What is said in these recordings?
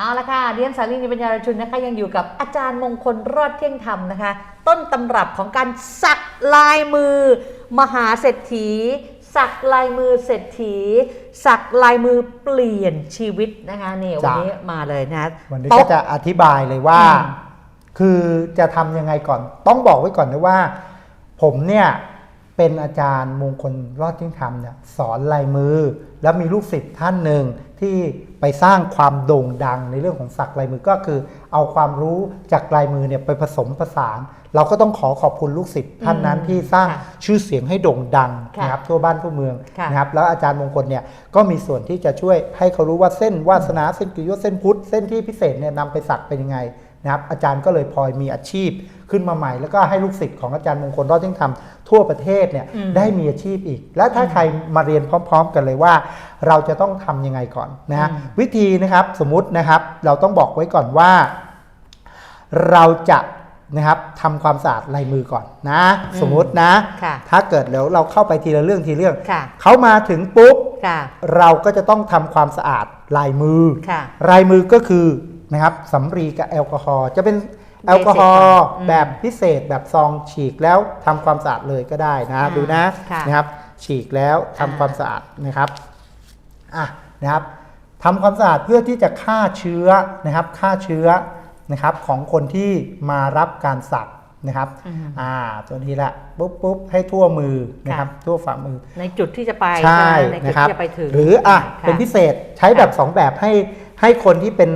เอาละค่ะเรียนสารีนิปัญญารชุนนะคะ ยังอยู่กับอาจารย์มงคลรอดเที่ยงธรรมนะคะ ต้นตำรับของการสักลายมือ มหาเศรษฐี สักลายมือเศรษฐี สักลายมือเปลี่ยนชีวิตนะคะเนี่ยวันจ้ะนี้มาเลยนะวันนี้โต๊ก็จะอธิบายเลยว่าอืมคือจะทำยังไงก่อน ต้องบอกไว้ก่อนนะว่า ผมเนี่ยเป็นอาจารย์มงคลรอดทิ้งธรรมเนี่ยสอนลายมือ แล้วมีลูกศิษย์ท่านหนึ่งที่ ไปสร้างความโด่งดังในเรื่องของสักลายมือก็คือ เอาความรู้จากลายมือเนี่ยไปผสมผสาน เราก็ต้องขอขอบคุณลูกศิษย์ท่านนั้นอืมที่สร้างค่ะชื่อเสียงให้โด่งดังค่ะนะครับทั่วบ้านทั่วเมืองค่ะนะครับแล้วอาจารย์มงคลเนี่ยก็มีส่วนที่จะช่วยให้เขารู้ว่าเส้นวาสนาเส้นกิโยชน์เส้นพุทธเส้นที่พิเศษเนี่ยนำไปสักเป็นยังไงนะครับอาจารย์ก็เลยพลอยมีอาชีพ ขึ้นมาใหม่ แล้วก็ให้ลูกศิษย์ของอาจารย์มงคลรอดยิ่งธรรมทั่วประเทศเนี่ยอืมได้มีอาชีพอีก และถ้าใครมาเรียนพร้อม ๆ กันเลยว่า เราจะต้องทำยังไงก่อนนะฮะอืมวิธีนะครับสมมุตินะครับเราต้องบอกไว้ก่อนว่า เราจะนะครับทำความสะอาดลายมือก่อนนะ สมมุตินะค่ะถ้าเกิดเดี๋ยวเราเข้าไปทีละเรื่องทีละเรื่องค่ะเขามาถึงปุ๊บค่ะเราก็จะต้องทำความสะอาดลายมือค่ะลายมือก็คือนะครับสำลีกับแอลกอฮอล์จะเป็น แอลกอฮอล์อืมแบบพิเศษแบบซองฉีกแล้วทำความสะอาดเลยก็ได้นะอ่าดูนะค่ะนะครับ ฉีกแล้วทำอ่าความสะอาดนะครับอะนะครับทำความสะอาดเพื่อที่จะฆ่าเชื้อนะครับฆ่าเชื้อนะครับของคนที่มารับการสักนะครับอืมอ่า ตัวนี้แหละปุ๊บปุ๊บให้ทั่วมือนะครับ ทั่วฝ่ามือ ในจุดที่จะไป ใช่ไหมในจุดนะครับที่จะไปถึง หรืออะค่ะ เป็นพิเศษ ใช้แบบ 2 แบบให้ ให้คนที่เป็น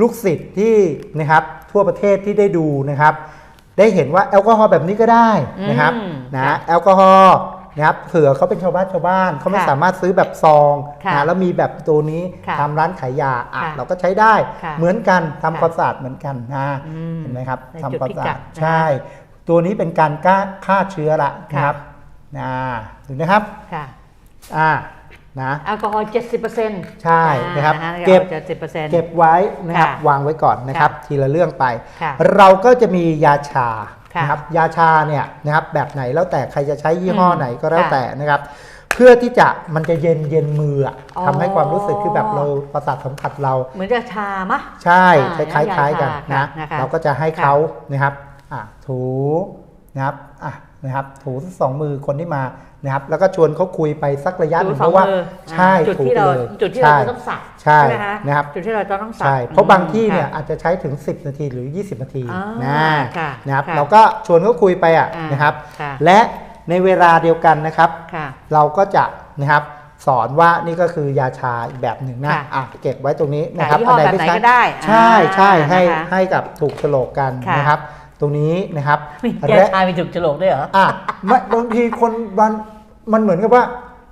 ลูกศิษย์ที่นะครับทั่วประเทศที่ได้ดูนะครับ ได้เห็นว่าแอลกอฮอล์แบบนี้ก็ได้นะครับอืมนะค่ะแอลกอฮอล์นะครับเผื่อเขาเป็นชาวบ้านชาวบ้านเขาไม่ค่ะสามารถซื้อแบบซองค่ะนะแล้วมีแบบตัวนี้ค่ะทำร้านขายยาอะค่ะเราก็ใช้ได้ค่ะเหมือนกันทำค่ะความสะอาดเหมือนกันนะอืมเห็นไหมครับในทำจุดความพิสะกัอาดดนะคะใช่ ตัวนี้เป็นการฆ่าฆ่าเชื้อละนะครับนะดูนะครับค่ะอ่า นะ แอลกอฮอล์เจ็ดสิบเปอร์เซ็นต์ใช่นะครับเก็เก็บบเจ็ดสิบเปอร์เซ็นต์เก็บไว้นะครับค่ะวางไว้ก่อนนะครับค่ะทีละเรื่องไปค่ะเราก็จะมียาชาค่ะนะครับยาชาเนี่ยนะครับแบบไหนแล้วแต่ใครจะใช้ยี่ห้ออืมไหนก็แล้วค่ะแต่นะครับ เพื่อที่จะมันจะเย็นเย็นมืออะอ๋อทำให้ความรู้สึกคือแบบเราประสาทสัมผัสเรา เหมือนจะชามะใช่อ่าคล้ายๆคล้ายๆกันยาชานะนะคะเราก็จะให้เขานะครับอะถูนะครับอะนะครับถูสักสองมือคนที่มา นะครับแล้วก็ชวนเขาคุยไปสักระยะหนึ่งดูเพสองราะว่ามือใช่อ่าจุดถูที่ไปเราเลยจุดที่เราใช่จะต้องสักใช่ไหมคะนะครับจุดที่เราจะต้องสักใช่เพราะบางที่เนี่ยค่ะอาจจะใช้ถึง 10 นาทีหรือ 20 นาทีอ่านะค่ะนะครับค่ะเราก็ชวนเขาคุยไปอะอ่านนะครับค่ะและในเวลาเดียวกันนะครับค่ะเราก็จะนะครับสอนว่านี่ก็คือยาชาอีกแบบหนึ่งนะค่ะอะเก็บไว้ตรงนี้นะครับยี่ห้อแบบไหนม่ใช้ก็ได้ใช่ใช่อ่าให้นะคะให้กับถูกโฉลกกันค่ะนะครับ ตรงนี้นะครับมีแกและชายมีจุกฉลกด้วยเหรออะไม่บางทีคนมันมันเหมือนกับว่า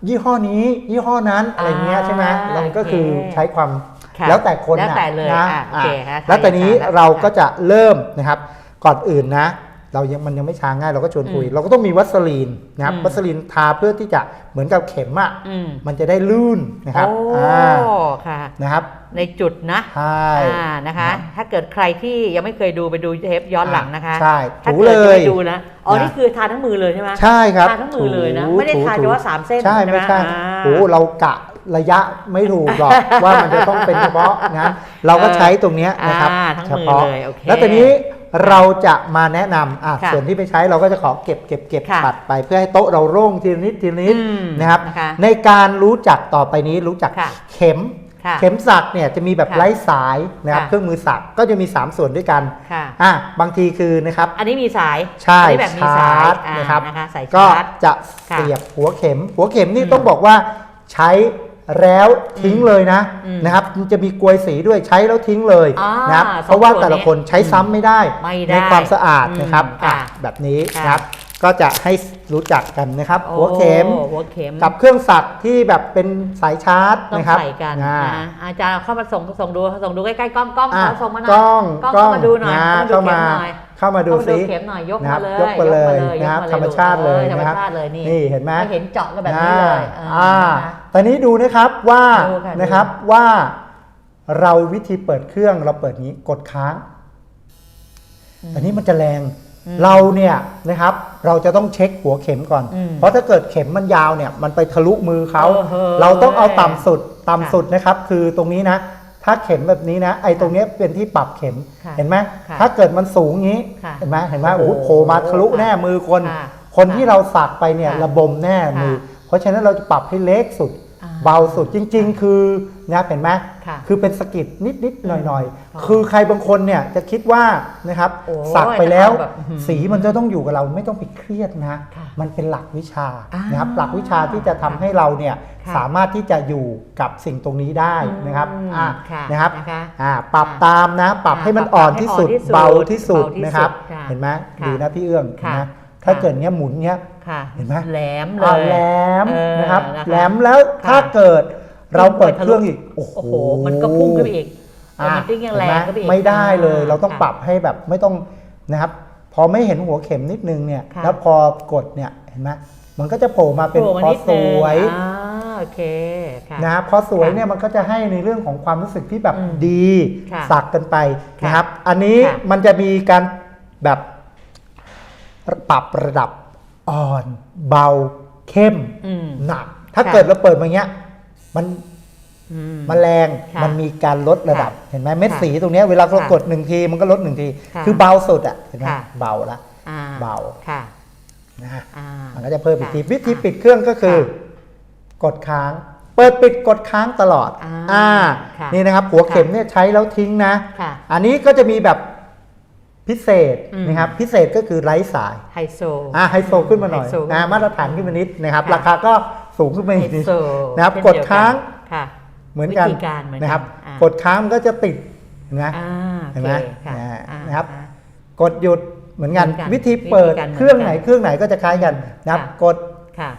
ยี่ห้อนี้ยี่ห้อนั้นอะไรเงี้ยใช่ไหมอ่าเราก็คือโอเคใช้ความค่ะแล้วแต่คนแล้วน่ะแต่เลยนะอะโอเคอะค่ะแล้วแต่นี้แล้วเราค่ะก็จะเริ่มนะครับ ก่อนอื่นนะ เรายังมันยังไม่ช้าง่ายเราก็ชวนคุยอืมเราก็ต้องมีวัสลีนนะครับอืมวัสลีนทาเพื่อที่จะเหมือนกับเข็มอะอืมมันจะได้ลื่นนะครับโอ้อ่าค่ะนะครับ ในจุดนะใช่อ่านะคะ ถ้าเกิดใครที่ยังไม่เคยดูไปดูเทปย้อนหลังนะคะใช่ถ้าถูเกิดเลจะยไปดูนะอ๋อนะนี่คือทาทั้งมือเลยใช่ไหมใช่ครับทาทั้งมือเลยนะถูไม่ได้ทาถูเฉพาะสามเส้นใช่ใช่ไหมไม่ใช่อ่าโอ้เรากะระยะไม่ถูกหรอกว่ามันจะต้องเป็นเฉพาะนะเราก็ใช้ตรงเนี้ยนะครับอ่าทั้งเฉมือพาะเลยโอเคแล้วตอนนี้ เราจะมาแนะนำอะค่ะส่วนที่ไปใช้เราก็จะขอเก็บเก็บเก็บค่ะปัดไปเพื่อให้โต๊ะเราโล่งทีละนิดทีละนิดอืมนะครับนะคะในการรู้จักต่อไปนี้รู้จักค่ะเข็มค่ะเข็มสักเนี่ยจะมีแบบค่ะไร้สายนะครับค่ะเครื่องมือสักก็จะมี 3 ส่วนด้วยกันค่ะอะบางทีคือนะครับ อันนี้มีสายใช่อันนี้แบบมีสายชาร์จอ่านะครับนะคะสายก็ชาร์จจะค่ะเสียบหัวเข็ม หัวเข็มนี่อืมต้องบอกว่าใช้ แล้วทิ้งเลยนะอืมนะครับมันจะมีกลวยสีด้วยใช้แล้วทิ้งเลยอ่านะครับสองเพราะว่าส่วนแต่ละนี้คนใช้ซ้ำไม่ได้ไม่ได้ในความสะอาดอืมนะครับค่ะอะแบบนี้ค่ะนะครับ ก็จะให้รู้จักกันนะครับโอ้หัวเข็มหัวเข็มกับเครื่องสักที่แบบเป็นสายชาร์จต้องนะครับใส่กันอ่านะอาจารย์เข้ามาส่งส่งดูส่งดูใกล้ๆกล้องกล้องอะเขาส่งมาหน่อยกล้องกล้องเข้ามาดูหน่อยนะเข้าเข้ามามาดูเข็มหน่อยเข้ามาดูเข้ามาสิเข็มหน่อยยกนะคมารับเลยยกมาเลยนะครับยกธรรมชาติเลยธรรมนะครับชาติเลยนี่นี่เห็นไหมเห็นเจาะกันแบบนี้เลยเอออ่านะคะตอนนี้ดูนะครับว่าดูค่ะนะครับว่าเราวิธีเปิดเครื่องเราเปิดนี้กดค้างอันนี้มันจะแรง เราเนี่ยนะครับเราจะต้องเช็คหัวเข็มก่อนอืมเพราะถ้าเกิดเข็มมันยาวเนี่ยมันไปทะลุมือเขาเออเฮ้ยเราต้องเอาต่ำสุดต่ำสุดนะครับ คือตรงนี้นะ ถ้าเข็มแบบนี้นะ ไอ้ตรงเนี้ยเป็นที่ปรับเข็มค่ะเห็นไหมค่ะถ้าเกิดมันสูงงี้ค่ะเห็นไหมเห็นไหมโอ้โอ้โหโหโผล่มาทะลุแน่มือคนค่ะคนค่ะที่เราสักไปเนี่ยค่ะระบมแน่มือค่ะเพราะฉะนั้นเราจะปรับให้เล็กสุดอ่าเบาสุดจริง ๆ คือนะเห็นไหม ค่ะคือเป็นสะกิดนิดๆหน่อยอ๋อๆคือใครบางคนเนี่ยจะคิดว่านะครับโอ้ยสักไปแล้ว แบบอื้อหือสีมันจะต้องอยู่กับเราไม่ต้องไปเครียดนะค่ะมันเป็นหลักวิชาอ่านนะครับหลักวิชาที่จะทำให้เราเนี่ยค่ะสามารถที่จะอยู่กับสิ่งตรงนี้ได้นะครับอืมอะค่ะนะครับนะคะอ่าปรับค่ะตามนะ ปรับอ่าให้มันปรับอ่อนให้ที่สุดอ่อนที่สุดเบาที่สุดเบาที่สุดนะครับ ค่ะเห็นไหมค่ะดูนะพี่เอื้องค่ะนะถ้าค่ะเกิดเนี้ยหมุนเนี้ย ค่ะเห็นไหม แหลมเลอ่ายแหลมเออนะครับนะคะแหลมแล้วค่ะถ้าเกิด เราเปิดทะเคลุรื่องอีกโอ้โหโอ้โห มันก็พุ่งขึ้นไปอีกอะมันติ้งยังแรงเห็นไหมก็ไปอีกไม่ได้เลยอ่เราต้องค่ะปรับให้แบบไม่ต้องนะครับพอไม่เห็นหัวเข็มนิดนึงเนี่ยค่ะแล้วพอกดเนี่ยเห็นไหมมันก็จะโผล่มาเป็นโผล่มาพอนิดสนึงวยอ่าโอเคค่ะนะพอสวยค่ะเนี่ยมันก็จะให้ในเรื่องของความรู้สึกที่แบบอืมดีค่ะสักกันไปค่ะนะครับ อันนี้ค่ะมันจะมีการแบบปรับระดับอ่อน เบาเข้มอืมหนัก ถ้าค่ะเกิดเราเปิดมาเงี้ย มันอืมมันแรงค่ะมันมีการลดระดับค่ะเห็นไหมเม็ดค่ะสีตรงเนี้ยเวลาเราค่ะกดหนึ่งทีมันก็ลดหนึ่งที ค่ะคือเบาสุดอะเห็นไหมค่ะ เบาละ อ่าเบา ค่ะ นะฮะอ่ามันก็จะเพิ่มอีกทีค่ะวิธีปิดเครื่องก็คือค่ะกดค้าง เปิดปิดกดค้างตลอดอ่าอ่าค่ะนี่นะครับ หัวเข็มเนี่ยใช้แล้วทิ้งนะ ค่ะอันนี้ก็จะมีแบบพิเศษอืม นะครับพิเศษก็คือไร้สายไฮโซ อ่าไฮโซขึ้นมาหน่อยไฮโซขึ้นอ่ามามาตรฐานขึ้นมานิดนะครับค่ะราคาก็ สูงขึ้นมาไฮอีกนิดโซนะครับเช่นกดเยวค้างค่ะเหมือนกันวิธีการเหมือนกันนะครับอ่ากดค้างมันก็จะติดเห็นไหมอ่าเห็นไหมโอเคค่ะนะฮะอ่านะครับอ่ากดหยุดเหมือนกันเหมือนกัน วิธีเปิดวิธีการเหมือนกันเครื่องไหนเครื่องไหนก็จะคล้ายกันนะครับค่ะกดค่ะ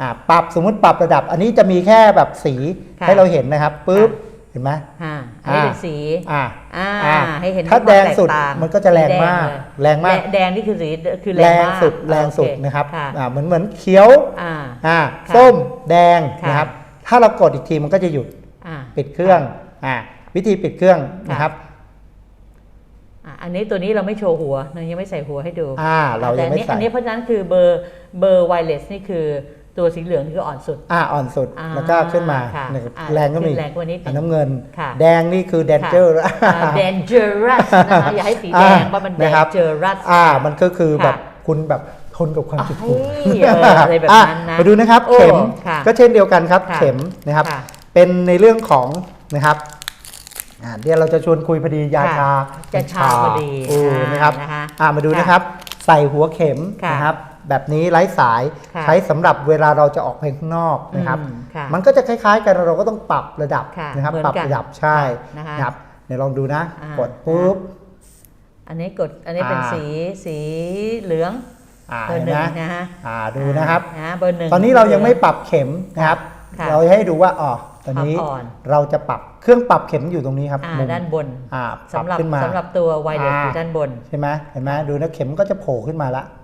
อ่าปรับสมมุติปรับระดับ อันนี้จะมีแค่แบบสีค่ะให้เราเห็นนะครับปุ๊บ เห็นไหมอ่าอันนี้เป็นสีอ่าอ่าอ่าให้เห็นถ้าควมแดงสุดตต่ามันก็จะแรงมากสีแรงมากแดแดงนี่คือสีคือแรงมากสุดแรงสุดโอเนะครับค่ะอ่าเหมือนเหมือนเขียวอ่าอ่าค่ะส้มแดงค่ะนะครับ ถ้าเรากดอีกทีมันก็จะหยุดอ่าปิดเครื่องอ่าวิธีปิดเครื่องนะครับอะอันนี้ตัวนี้เราไม่โชว์หัวเรายังไม่ใส่หัวให้ดูอ่าเรายังไม่แต่ใส่อันนี้อันนี้เพราะฉะนั้นคือเบอร์เบอร์ไวเลสนี่คือ ตัวสีเหลืองนี่คืออ่อนสุด อ่าอ่อนสุดอ่าแล้วก็ขึ้นมาค่ะนะครับอ่าแรงก็มีขึ้นแรงกว่านิดนึงอันน้ำเงิน ค่ะ แดงนี่คือแดนเจอร์เดนเจอรัสนะคะอย่าให้สีแดงเพราะมันแดนะนครับเจอรัสอ่า มันก็คือแบบค่ะคุณแบบทนกับความเจ็บปวดเอ้ยเอออะไรแบบนั้นนะอ่มาดูนะครับ โอ้เข็มค่ะก็เช่นเดียวกันครับ ค่ะเข็มนะครับ ค่ะเป็นในเรื่องของนะครับอ่าเดี๋ยวเราจะชวนคุยพอดียาค่ะชาจะชาพอดีโอ้อ่านนะครับนะคะอ่ามาดูค่ะนะครับ ใส่หัวเข็มค่ะนะครับ แบบนี้ไร้สายค่ะใช้สำหรับเวลาเราจะออกไปข้างนอกนะครับ อืมค่ะมันก็จะคล้ายๆ กันเราก็ต้องปรับระดับค่ะนะครับเหมือนปรับกันระดับใช่นะคะนะครับเดี๋ยวลองดูนะ อ่ากดปุ๊บ อันนี้กดอันนี้เป็นอ่า สีสีเหลืองอ่าเบอเห็ร์นหไหมนึ่งนะฮะอ่าดูนะครับนะเบอร์หนึ่ง ตอนนี้เรายังไม่ปรับเข็มนะครับ ค่ะเราให้ดูว่าอ๋อตอนนี้ความอ่อน เราจะปรับเครื่องปรับเข็มอยู่ตรงนี้ครับอ่ามุมด้านบนอ่าปรับสำหรับขึ้นมา สำหรับตัวไวเลสอ่า อยู่ด้านบน ใช่ไหมเห็นไหมดูนะเข็มก็จะโผล่ขึ้นมาละค่ะ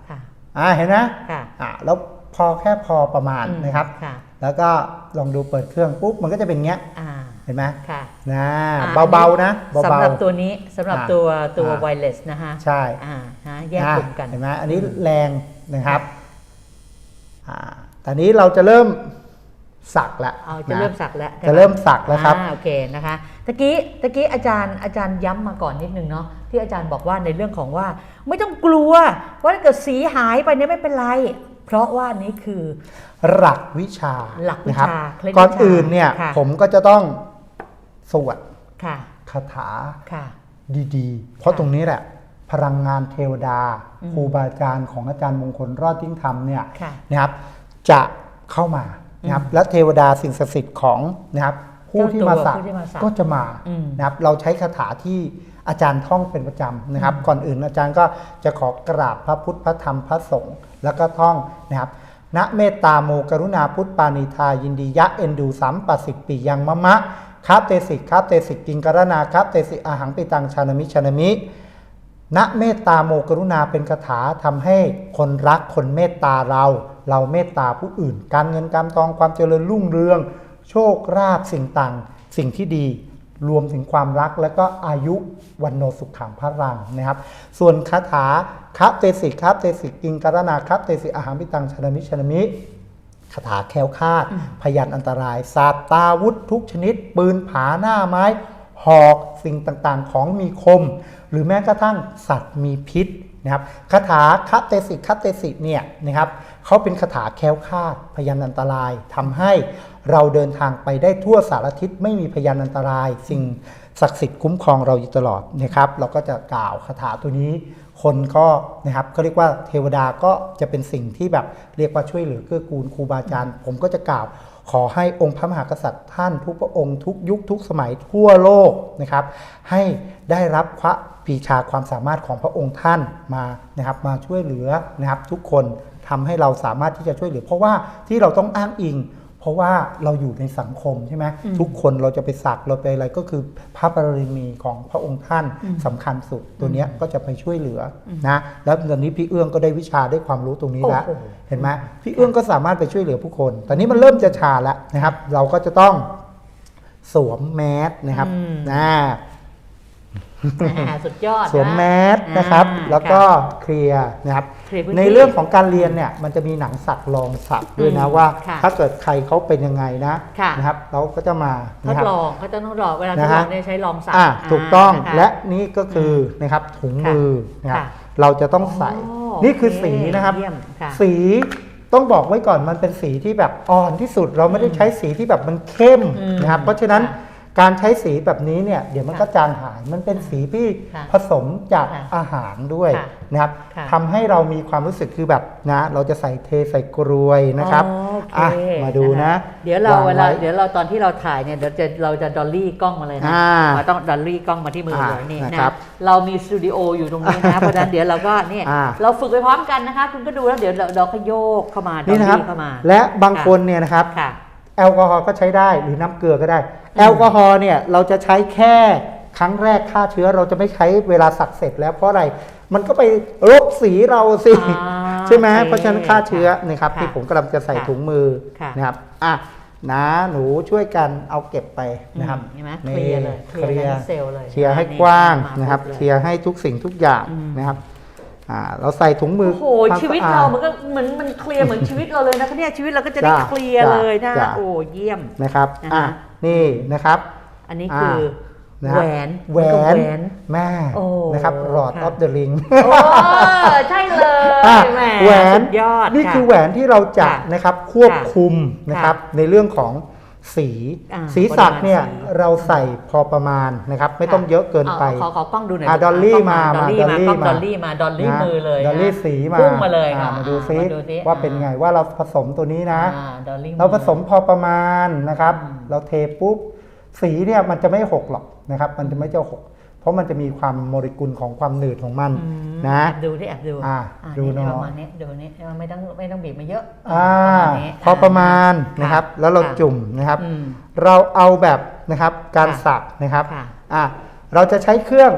อ่าเห็นไหมค่ะอ่าแล้วพอแค่พอประมาณอืมนะครับค่ะแล้วก็ลองดูเปิดเครื่องปุ๊บมันก็จะเป็นเงี้ยอ่าเห็นไหมค่ะนะอ่เบาๆนะเบาๆสำหรับตัวนี้สำหรับอ่าตัวตัวอ่าไวเลสนะฮะใช่อ่าฮะแยกกลุ่มกันเห็นไหมอันนี้แรงนะครับอ่าตอนนี้เราจะเริ่ม สักแล้วเอาจะเริ่มสักแล้วจะเริ่มสักแล้วครับอ่าโอเคนะคะตะกี้ตะกี้อาจารย์อาจารย์ย้ำมาก่อนนิดนึงเนาะที่อาจารย์บอกว่าในเรื่องของว่า ไม่ต้องกลัวว่าถ้าเกิดสีหายไปเนี่ยไม่เป็นไร เพราะว่านี่คือ หลักวิชาหลักวิชานะครับเคล็ดวิชาก่อนอื่นเนี่ยค่ะผมก็จะต้องสวดค่ะคาถาค่ะดีๆ เพราะค่ะตรงนี้แหละพลังงานเทวดาอืมครูบาอาจารย์ของอาจารย์มงคลรอดทิ้งธรรมเนี่ยค่ะนะครับจะเข้ามา นะครับและเทวดาสิ่งศักดิ์สิทธิ์ของนะครับผู้ที่มาสักผู้ที่มาสักก็จะมาอืมนะครับเราใช้คาถาที่อาจารย์ท่องเป็นประจำนะครับ ก่อนอื่นอาจารย์ก็จะขอกราบพระพุทธพระธรรมพระสงฆ์แล้วก็ท่องนะครับณเมตตาโมกรุณาพุทธปานิทายินดียะเอ็นดูสัมปสิทปิยังมะมะคาบเตสิกคาบเตสิกกิงกรณาคาบเตสิอาหังปิตังชานามิชานามิณเมตตาโมกรุณาเป็นคาถาทำให้คนรักคนเมตตาเรา เราเมตตาผู้อื่น การเงินการทองความเจริญรุ่งเรือง โชคราภสิ่งต่างสิ่งที่ดีรวมถึงความรักและก็อายุวันโนสุขังพระรังนะครับ ส่วนคาถาคะเตสิคะเตสิกิงการนาคะเตสิอาหารพิตังชนมิชนมิคาถาแคล้วคลาด พยันอันตรายสาบตาวุธทุกชนิด ปืนผาหน้าไม้ หอกสิ่งต่างๆของมีคม หรือแม้กระทั่งสัตว์มีพิษ นะครับคาถาคัตเตสิคัตเตสิเนี่ยนะครับเขาเป็นคาถาแคล้วคลาดพยันอันตรายทำให้เราเดินทางไปได้ทั่วสารทิศไม่มีพยันอันตราย สิ่งศักดิ์สิทธิ์คุ้มครองเราอยู่ตลอดนะครับ เราก็จะกล่าวคาถาตัวนี้ คนก็นะครับเขาเรียกว่าเทวดาก็จะเป็นสิ่งที่แบบเรียกว่าช่วยเหลือเกื้อกูลครูบาอาจารย์ ผมก็จะกล่าว ขอให้องค์พระมหากษัตริย์ท่านทุกพระองค์ทุกยุคทุกสมัยทั่วโลกนะครับ ให้ได้รับพระปีชาความสามารถของพระองค์ท่านมานะครับ มาช่วยเหลือนะครับ ทุกคนทำให้เราสามารถที่จะช่วยเหลือ เพราะว่าที่เราต้องอ้างอิง เพราะว่าเราอยู่ในสังคมใช่ไหมทุกคนเราจะไปสักเราไปอะไรก็คือพระบารมีของพระองค์ท่านสำคัญสุดตัวเนี้ยก็จะไปช่วยเหลืออนะแล้วตอนนี้พี่เอื้องก็ได้วิชาได้ความรู้ตรงนี้แล้วโอ้โหเห็นไหมพี่เอื้องก็สามารถไปช่วยเหลือผู้คน ตอนนี้มันเริ่มจะชาแล้วนะครับ เราก็จะต้องสวมแมสนะครับอืมนะ อ่าสุดยอดนะสวมแมสนะครับ อ่าแล้วก็เคลียร์นะครับ เคลียร์พื้นที่ในเรื่องของการเรียนเนี่ยมันจะมีหนังสักรองสักด้วยนะอืมว่า ค่ะถ้าเกิดใครเขาเป็นยังไงนะค่ะ นะครับเราก็จะมาทนะดครับ ลองเขาจะทดลองเวลาทนะดฮะลองเนี่ยใช้ลองสักอ่าถูกต้องนะคะและนี่ก็คือนะครับถุงมือนะครับค่ะเราจะต้องใส่ อ๋อนี่คือโอเคสีนะครับ เยี่ยมค่ะ สีต้องบอกไว้ก่อนมันเป็นสีที่แบบอ่อนที่สุด เราไม่ได้ใช้สีที่แบบมันเข้มอืมนะครับ เพราะฉะนั้น ค่ะ การใช้สีแบบนี้เนี่ยเดี๋ยวมันค่ะก็จางหาย มันเป็นสีที่ค่ะผสมจากค่ะอาหารด้วยค่ะนะครับค่ะทำให้เรามีความรู้สึกคือแบบนะ เราจะใส่เทใส่กรวยนะครับอ๋อโอเคอะมาดูนะ เดี๋ยวเรางเวลาไเดี๋ยวเราตอนที่เราถ่ายเนี่ยเดี๋ยวจะเราจะดอลลี่กล้องมาเลยนะอ่าเราต้องดอลลี่กล้องมาที่มืออ่าเลยนี่นะนะครับเรามีสตูดิโออยู่ตรงนี้นะเพราะฉะนั้นเดี๋ยวเราก็เนี่ยอ่าเราฝึกไปพร้อมกันนะคะ คุณก็ดูแล้วเดี๋ยวเราเราก็โยกเข้ามาดอลนี่นะครับลี่เข้ามา และบางคนเนี่ยนะครับค่ะ แอลกอฮอล์ก็ใช้ได้หรือน้ำเกลือก็ได้ แอลกอฮอล์เนี่ยเราจะใช้แค่ครั้งแรกฆ่าเชื้อเราจะไม่ใช้เวลาสักเสร็จแล้วเพราะอะไรมันก็ไปลบสีเราสิอ่าใช่ไหมโอเคเพราะฉะนั้นฆ่าเชื้อนะครับค่ะที่ผมกำลังจะใส่ค่ะถุงมือค่ะนะครับอะนะหนูช่วยกันเอาเก็บไปนะครับอืมเห็นไหมเคลียร์เลยเคลียร์เซลล์เลยเคลียร์ให้อันนี้กว้างมานะครับปุ๊บเลยเคลียร์ให้ทุกสิ่งทุกอย่างอืมนะครับ อ่าเราใส่ถุงมือโอ้โหควมชีวิตสะอดเรา มันก็เหมือนมันเคลียร์เหมือนชีวิตเราเลยนะคะเนี่ยชีวิตเราก็จะได้จ้ะเคลียร์เลยนะจ้ะโอ้เยี่ยมนะครับนะคะอะนี่นะครับ อันนี้คืออนะคแหรัวบนแหวมันก็นแหวนแม่โอ้นะครับรอดอค่ะอฟเดอะลิงโอ้ใช่เลยอะแหมแหวนสุดยอดนี่ะคือแหวนที่เราจะค่ะนะครับควบคุมค่ะนะครับในเรื่องของ สี อ่าสีสักเนี่ยปริมาณสี เราใส่พอประมาณนะครับไม่ต้องเยอะเกินไปาขอขอกล้องดูหน่อยอะลูกดอลลี่กงมาดอลลี่มามาดอลลี่กล้องมาดอลลี่มาดอลลี่นะมือเลยดอลลี่นะสีมาพุ่งมาเลยอ่ค่ะมาดูซิมาดูซิว่าเป็นไงว่าเราผสมตัวนี้นะ อ่าดอลลี่เราผสมพอประมาณนะครับอืมเราเทปุ๊บ สีเนี่ยมันจะไม่หกหรอกนะครับ มันจะไม่เจ้าหก เพราะมันจะมีความโมเลกุลของความหนืดของมันอืมนะแอบดูที่แอบดูอ่าะดูหน่อยประมาณนี้ดูนี้ไม่ต้องไม่ต้องบีบมาเยอะอ่าประมาณนี้พอประมาณค่นะครับ แล้วเราค่ะจุ่มนะครับอืมเราเอาแบบนะครับการค่ะสักนะครับค่ะอ่าเราจะใช้เครื่อง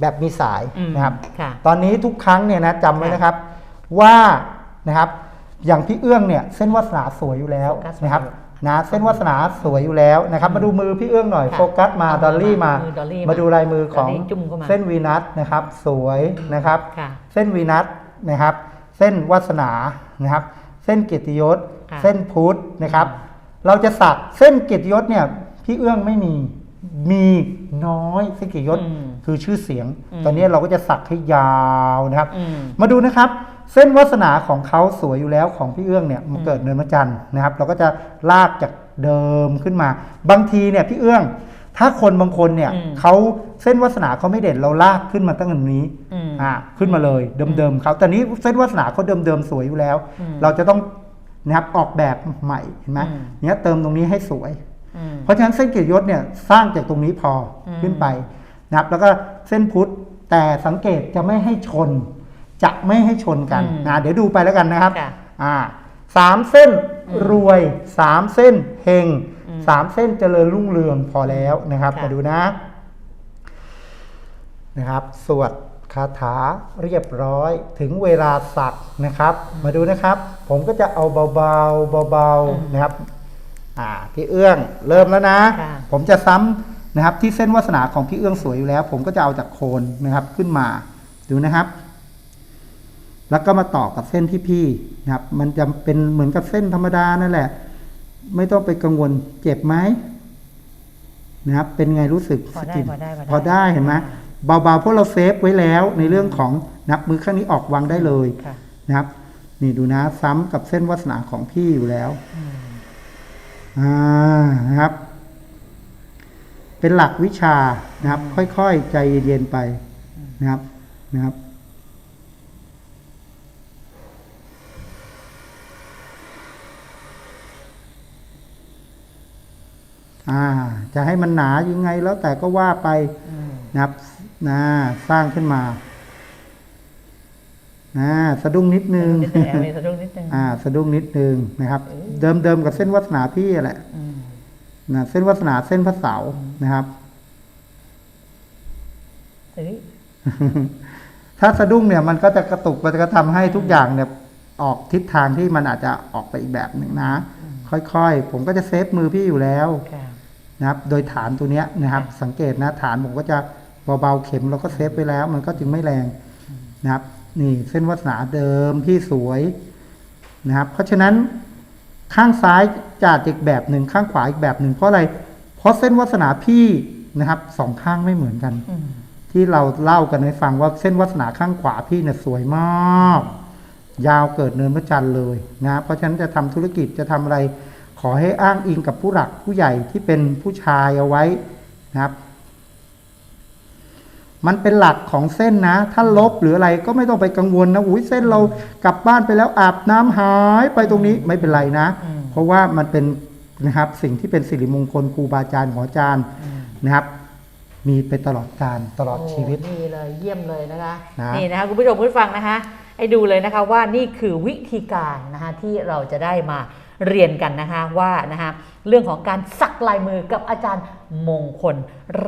แบบมีสายอืมนะครับค่ะตอนนี้ทุกครั้งเนี่ยนะจำไว้ค่ะนะครับว่านะครับ อย่างพี่เอื้องเนี่ยเส้นวาสนาสวยอยู่แล้วโฟกัสนะครับมา นะเส้นวาสนาสวยอยู่แล้วนะครับ มาดูมือพี่เอื้องหน่อยค่ะโฟกัสมาเอามือดอลลี่มามือดอลลี่มา มาดูลายมือของดอลลี่จุ่มเข้ามาเส้นวีนัสนะครับ สวยนะครับค่ะเส้นวีนัสนะครับ เส้นวาสนานะครับ เส้นเกียรติยศค่ะเส้นพุทธนะครับ เราจะสักเส้นเกียรติยศเนี่ยพี่เอื้องไม่มีมีน้อยเส้นเกียรติยศอืมคือชื่อเสียงอืมตอนนี้เราก็จะสักให้ยาวนะครับอืมมาดูนะครับ เส้นวาสนาของเขาสวยอยู่แล้วของพี่เอื้องเนี่ยมันเกิดเนินมะจันทร์นะครับ เราก็จะลากจากเดิมขึ้นมา บางทีเนี่ยพี่เอื้อง ถ้าคนบางคนเนี่ยอืมเขาเส้นวาสนาเขาไม่เด่นเราลากขึ้นมาตั้งแต่นี้อืมอ่าขึ้นมาเลยเดิมๆเขาแต่นี้เส้นวาสนาเขาเดิมๆสวยอยู่แล้วอืมเราจะต้องนะครับออกแบบใหม่เห็นไหมอืมเนี่ยเติมตรงนี้ให้สวยอืมเพราะฉะนั้นเส้นเกียรติยศเนี่ยสร้างจากตรงนี้พออมขึ้นไปนะครับ แล้วก็เส้นพุทธแต่สังเกตจะไม่ให้ชน จะไม่ให้ชนกันอืมนะเดี๋ยวดูไปแล้วกันนะครับค่ะอ่าสามเส้นอืมรวยสามเส้นเฮงอืมสามเส้นเจริญรุ่งเรืองพอแล้วนะครับค่ะมาดูนะนะครับ สวดคาถาเรียบร้อยถึงเวลาสักนะครับ มาดูนะครับ ผมก็จะเอาเบาๆเบาๆนะครับอ่าพี่เอื้องเริ่มแล้วนะค่ะผมจะซ้ำนะครับที่เส้นวาสนาของพี่เอื้องสวยอยู่แล้ว ผมก็จะเอาจากโคนนะครับขึ้นมาดูนะครับ แล้วก็มาต่อกับเส้นที่พี่นะครับ มันจะเป็นเหมือนกับเส้นธรรมดานั่นแหละ ไม่ต้องไปกังวลเจ็บไหมนะครับ เป็นไงรู้สึกพอได้สกินพอได้พอได้พอได้เห็นไหมเบาๆเพราะเราเซฟไว้แล้วในเรื่องของนับมือข้างนี้ออกวางได้เลยค่ะนะครับ นี่ดูนะซ้ำกับเส้นวาสนาของพี่อยู่แล้วอืมอ่านะครับ เป็นหลักวิชานะครับ ค่อยๆใจเย็นๆไปนะครับนะครับ อ่า จะให้มันหนายังไงแล้วแต่ก็ว่าไปอืมนะครับนะสร้างขึ้นมาอ่าสะดุ้งนิดนึงนิดนึงแอบมีสะดุ้งนิดนึงอ่า สะดุ้งนิดนึงนะครับ เดิมเดิมๆกับเส้นวาสนาพี่แหละอืมนะเส้นวาสนาเส้นพระเสาร์นะครับเฮ้ยถ้าสะดุ้งเนี่ยมันก็จะกระตุกมันจะทำให้ทุกอย่างเนี่ยออกทิศทางที่มันอาจจะออกไปอีกแบบหนึ่งนะ ค่อยๆ ผมก็จะเซฟมือพี่อยู่แล้วค่ะ นะครับ โดยฐานตัวเนี้ยนะครับ สังเกตนะฐานผมก็จะเบาๆเข็มเราก็เซฟไปแล้ว มันก็จึงไม่แรงนะครับ นี่เส้นวาสนาเดิมพี่สวยนะครับ เพราะฉะนั้นข้างซ้ายจะอีกแบบหนึ่งข้างขวาอีกแบบหนึ่งเพราะอะไร เพราะเส้นวาสนาพี่นะครับสองข้างไม่เหมือนกันอืมที่เราเล่ากันให้ฟังว่าเส้นวาสนาข้างขวาพี่เนี่ยสวยมาก ยาวเกิดเนินพระจันทร์เลยนะ เพราะฉะนั้นจะทำธุรกิจจะทำอะไร ขอให้อ้างอิงกับผู้หลักผู้ใหญ่ที่เป็นผู้ชายเอาไว้นะครับ มันเป็นหลักของเส้นนะ ถ้าลบหรืออะไรก็ไม่ต้องไปกังวลนะอุ้ยเส้นเรากลับบ้านไปแล้วอาบน้ำหายไปตรงนี้ไม่เป็นไรนะอืมเพราะว่ามันเป็นนะครับสิ่งที่เป็นสิริมงคลครูบาอาจารย์ของอาจารย์อืมนะครับมีไปตลอดการตลอดโชีวิตนี่เลยเยี่ยมเลยนะคะนะนี่นะคะคุณผู้ชมผู้ฟังนะคะให้ดูเลยนะคะว่านี่คือวิธีการนะคะที่เราจะได้มา เรียนกันนะคะว่านะคะเรื่องของการสักลายมือกับอาจารย์มงคล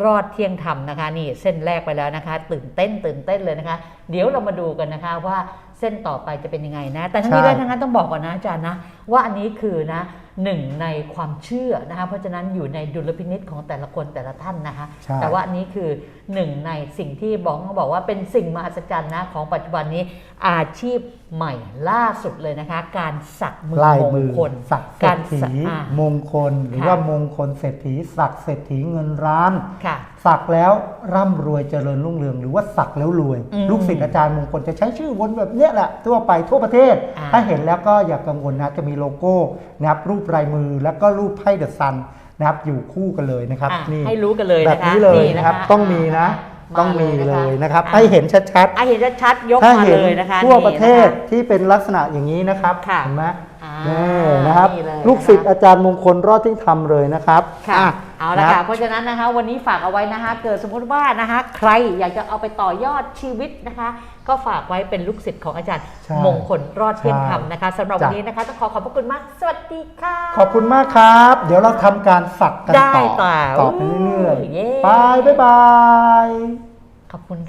รอดเที่ยงธรรมนะคะนี่เส้นแรกไปแล้วนะคะ ตื่นเต้นตื่นเต้นเลยนะคะ เดี๋ยวเรามาดูกันนะคะว่าเส้นต่อไปจะเป็นยังไงนะ แต่ทั้งนี้ใช่และทั้งนั้นต้องบอกก่อนนะอาจารย์นะว่าอันนี้คือนะ หนึ่งในความเชื่อนะคะเพราะฉะนั้นอยู่ในดุลพินิษของแต่ละคนแต่ละท่านนะคะ ใช่ แต่ว่าอันนี้คือหนึ่งในสิ่งที่บอกบอกว่าเป็นสิ่งมหัศจรรย์นะของปัจจุบันนี้อาชีพใหม่ล่าสุดเลยนะคะ การสักมือลายมมืงอคลสักเศรกาษรฐีสักอ่ามงคล หรือค่ะ ว่ามงคลเศรษฐีสักเศรษฐีเงินร้าน ค่ะสักแล้วร่ำรวยเจริญรุ่งเรืองหรือว่าสักแล้วรวยอืมลูกศิษย์อาจารย์มงคลจะใช้ชื่อวนแบบเนี้ยแหละทั่วไปทั่วประเทศอ่าถ้าเห็นแล้วก็อย่ากังวลนะจะมีโลโก้นะครับรูปลายมือแล้วก็รูปไพ่เดอะซันนะครับอยู่คู่กันเลยนะครับอะนี่ให้รู้กันเลยแบบนะคะนี้เลยนี่นะครับนะคะต้องมีนะมาต้องมีเลยเลนะคะยนะครับอะให้เห็นชัดๆอะเห็นชัดๆยกถ้ามาเห็นเลยนะคะทั่วนี่ประเทศนคที่เป็นลักษณะอย่างนี้นะครับค่ะเห็นไหมอ่า นี่นะครับนี่เลยลูกศิษย์นะคะอาจารย์มงคลรอดที่ทำเลยนะครับค่ะอ่เอาละนค่ะรับเพราะฉะนั้นนะคะวันนี้ฝากเอาไว้นะคะเกิดสมมติว่านะคะใครอยากจะเอาไปต่อยอดชีวิตนะคะ ก็ฝากไว้เป็นลูกศิษย์ของอาจารย์ใช่มงคลรอดเที่ยงธรรมใช่นะคะสำหรับจ้ะวันนี้นะคะต้องขอขอบพระคุณมาก สวัสดีค่ะ ขอบคุณมากครับ เดี๋ยวเราทำการสักกันได้ต่อต่อต่อไปเรื่อยเย้ๆบายบ๊ายบายขอบคุณ